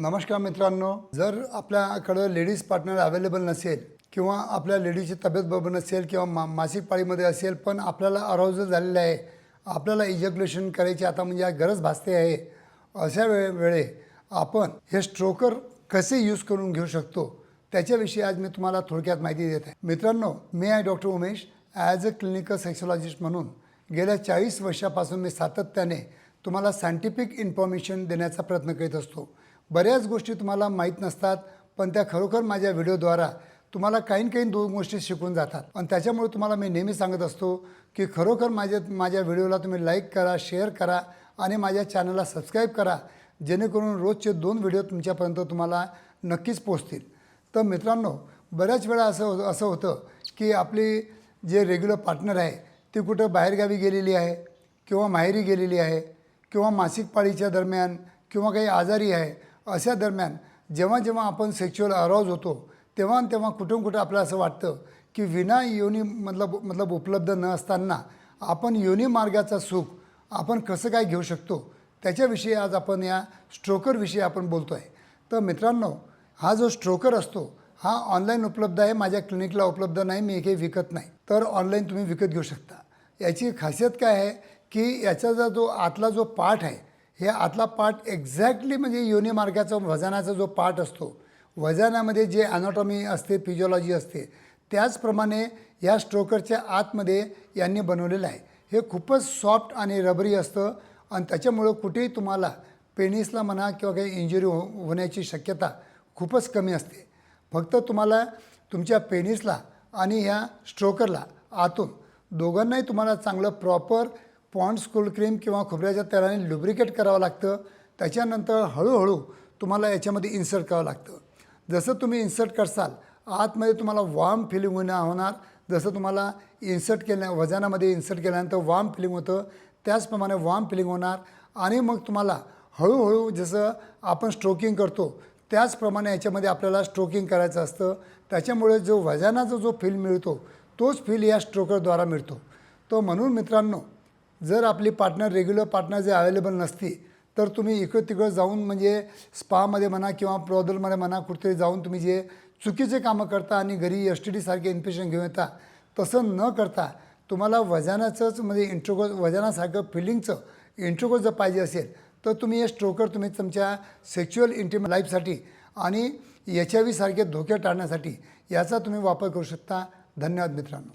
नमस्कार मित्रांनो जर आपल्याकडं लेडीज पार्टनर अवेलेबल नसेल किंवा आपल्या लेडीजची तब्येत बरोबर नसेल किंवा मा मासिक पाळीमध्ये असेल पण आपल्याला अराउजल झालेलं आहे आपल्याला इजॅक्युलेशन करायची आता म्हणजे गरज भासते आहे अशा वे वेळे आपण हे स्ट्रोकर कसे यूज करून घेऊ शकतो त्याच्याविषयी आज मी तुम्हाला थोडक्यात माहिती देत आहे. मित्रांनो मी आहे doctor Umesh as a clinical sexologist म्हणून गेल्या चाळीस वर्षापासून मी सातत्याने तुम्हाला सायंटिफिक इन्फॉर्मेशन देण्याचा प्रयत्न करीत असतो. बऱ्याच गोष्टी तुम्हाला माहीत नसतात पण त्या खरोखर माझ्या व्हिडिओद्वारा तुम्हाला काही ना काही दोन गोष्टी शिकून जातात. आणि त्याच्यामुळे तुम्हाला मी नेहमी सांगत असतो की खरोखर माझ्या माझ्या व्हिडिओला तुम्ही लाईक करा शेअर करा आणि माझ्या चॅनलला सबस्क्राईब करा जेणेकरून रोजचे दोन व्हिडिओ तुमच्यापर्यंत तुम्हाला नक्कीच पोचतील तर मित्रांनो बऱ्याच वेळा असं हो, असं होतं की आपली जे रेग्युलर पार्टनर आहे ती कुठं बाहेरगावी गेलेली आहे किंवा माहेरी गेलेली आहे किंवा मासिक पाळीच्या दरम्यान किंवा काही आजारी आहे अशा दरम्यान जेव्हा जेव्हा आपण सेक्च्युअल अराउज होतो तेव्हा तेव्हा कुठून कुठं आपल्याला असं वाटतं की विना योनी मतलब मतलब उपलब्ध न असताना आपण योनी मार्गाचा सुख आपण कसं काय घेऊ शकतो त्याच्याविषयी आज आपण या स्ट्रोकरविषयी आपण बोलतो आहे तर मित्रांनो हा जो स्ट्रोकर असतो हा ऑनलाईन उपलब्ध आहे माझ्या क्लिनिकला उपलब्ध नाही मी एकही विकत नाही. तर ऑनलाईन तुम्ही विकत घेऊ शकता. याची खासियत काय आहे की याचा जो आतला जो पार्ट आहे हे आतला पार्ट एक्झॅक्टली म्हणजे योनी मार्गाचा वजनाचा जो पार्ट असतो वजनामध्ये जे ॲनॉटॉमी असते फिजिओलॉजी असते त्याचप्रमाणे या स्ट्रोकरच्या आतमध्ये यांनी बनवलेलं आहे. हे खूपच सॉफ्ट आणि रबरी असतं आणि त्याच्यामुळं कुठेही तुम्हाला पेनिसला म्हणा किंवा काही इंजुरी हो होण्याची शक्यता खूपच कमी असते. फक्त तुम्हाला तुमच्या पेनिसला आणि ह्या स्ट्रोकरला आतून दोघांनाही तुम्हाला चांगलं प्रॉपर पॉन्ड्स कोल्ड क्रीम किंवा खोबऱ्याच्या तेलाने लुब्रिकेट करावं लागतं. त्याच्यानंतर हळूहळू तुम्हाला याच्यामध्ये इन्सर्ट करावं लागतं. जसं तुम्ही इन्सर्ट करसाल आतमध्ये तुम्हाला वॉर्म फिलिंग होण्या होणार. जसं तुम्हाला इन्सर्ट केल्या वजनामध्ये इन्सर्ट केल्यानंतर वॉर्म फिलिंग होतं त्याचप्रमाणे वॉर्म फिलिंग होणार. आणि मग तुम्हाला हळूहळू जसं आपण स्ट्रोकिंग करतो त्याचप्रमाणे याच्यामध्ये आपल्याला स्ट्रोकिंग करायचं असतं. त्याच्यामुळे जो वजनाचा जो फील मिळतो तोच फील या स्ट्रोकरद्वारा मिळतो. तो म्हणून मित्रांनो जर आपली पार्टनर रेग्युलर पार्टनर जे अवेलेबल नसती तर तुम्ही इकडं तिकडं जाऊन म्हणजे स्पामध्ये म्हणा किंवा प्रॉदलमध्ये म्हणा कुठेतरी जाऊन तुम्ही जे चुकीचे कामं करता आणि घरी एस टी डीसारखे इन्फेक्शन घेऊन येता तसं न करता तुम्हाला वजनाचंच म्हणजे इंट्रोकोज वजनासारखं फिलिंगचं इंट्रोकोज जर पाहिजे असेल तर तुम्ही हे स्ट्रोकर तुम्ही तुमच्या सेक्च्युअल इंटिम लाईफसाठी आणि एच आय व्हीसारखे धोके टाळण्यासाठी याचा तुम्ही वापर करू शकता. धन्यवाद मित्रांनो.